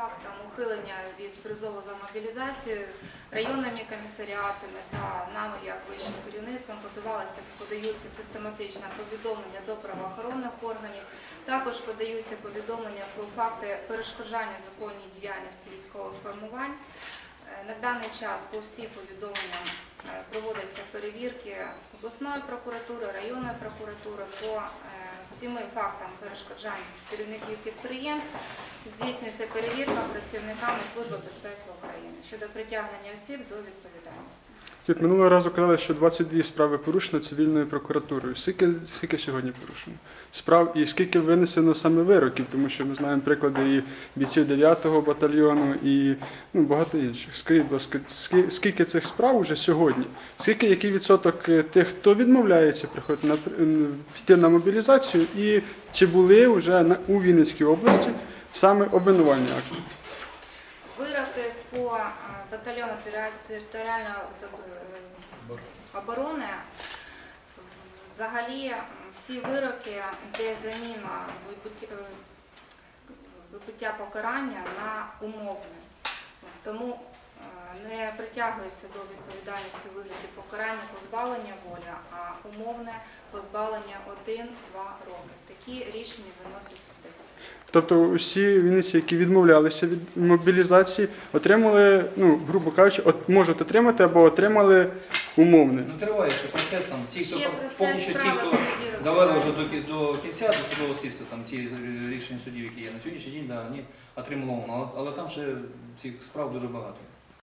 фактам ухилення від призову за мобілізацію районними комісаріатами та нами, як вищим керівництвом, подавалися, подаються систематично повідомлення до правоохоронних органів. Також подаються повідомлення про факти перешкоджання законній діяльності військових формувань. Е, На даний час по всіх повідомленням е, проводяться перевірки обласної прокуратури, районної прокуратури по е, всіми фактам перешкоджань керівників підприємств. Здійснюється перевірка працівниками Служби безпеки України щодо притягнення осіб до відповідальності. Тут минулого разу казали, що 22 справи порушено цивільною прокуратурою. Скільки, скільки сьогодні порушено? Справ і скільки винесено саме вироків, тому що ми знаємо приклади і бійців 9-го батальйону і ну, багато інших. Скажіть, будь скільки цих справ уже сьогодні? Скільки який відсоток е, тих, хто відмовляється приходити на піти на мобілізацію, і чи були вже у Вінницькій області саме обвинувальні акти? Вироки по батальйону територіальної оборони взагалі всі вироки, де заміна вибуття- е, покарання на умовне. Тому притягується до відповідальності у вигляді покарання позбавлення волі, а умовне позбавлення 1-2 роки. Такі рішення виносять суди. Тобто усі вінниці, які відмовлялися від мобілізації, отримали, ну, грубо кажучи, от, можуть отримати або отримали умовне. Ну, триває ще процес, там, ті, хто Ще процес повністю ті, справи в хто суді довели вже до, розглядається. кі- до кінця, до судового слідства, там ті рішення судів, які є на сьогоднішній день, да, вони отримали умовно. Але, але там ще цих справ дуже багато.